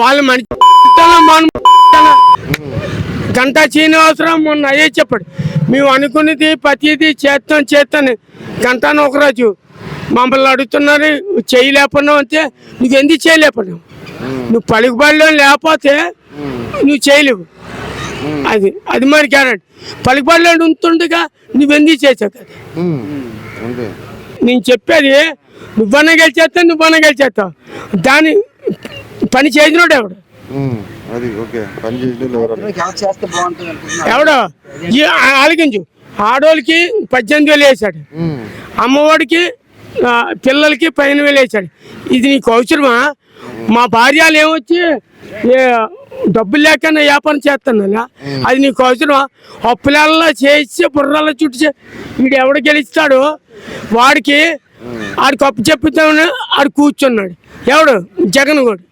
వాళ్ళు మంచి మన గంటా శ్రీనివాసరావు మొన్న అయ్యే చెప్పాడు మేము అనుకున్నది ప్రతిదీ చేస్తాం చేస్తాను గంటా ఒకరోజు మమ్మల్ని అడుగుతున్నారు చేయలేకపోయినావు అంటే నువ్వు ఎందుకు చేయలేకపోయినావు? నువ్వు పలుకుబడిలో లేకపోతే నువ్వు చేయలేవు. అది అది మరి గ్యారెంటీ. పలుకుబడిలో ఉంటుండగా నువ్వెందుకు చేసావు? కదా నేను చెప్పేది నువ్వన్నా గెలిచేస్తావు నువ్వన్నా గెలిచేస్తావు. దాని పని చేసినోడు ఎవడు? ఉమ్. అది ఓకే. పని చేసిన ఎవరు ఎవరు చేస్తే బాగుంటుంది అనుకుంటున్నారు? ఎవడో? ఈ ఆ- ఆలకించు. ఆడోళ్ళకి పద్దెనిమిది వేలు వేసాడు. అమ్మఒడికి పిల్లలకి పైన వేలు వేసాడు ఇది నీకు అవసరమా? మా భార్యలు ఏమొచ్చి డబ్బులు లేక నా వ్యాపారం చేస్తాను అలా అది నీకు అవసరమా? అప్పులల్లా చేసి బుర్రల్లా చుట్టూ వీడు ఎవడు గెలుస్తాడో వాడికి ఆడికి అప్పు చెప్పుతామని ఆడు కూర్చున్నాడు. ఎవడు? జగన్ కూడా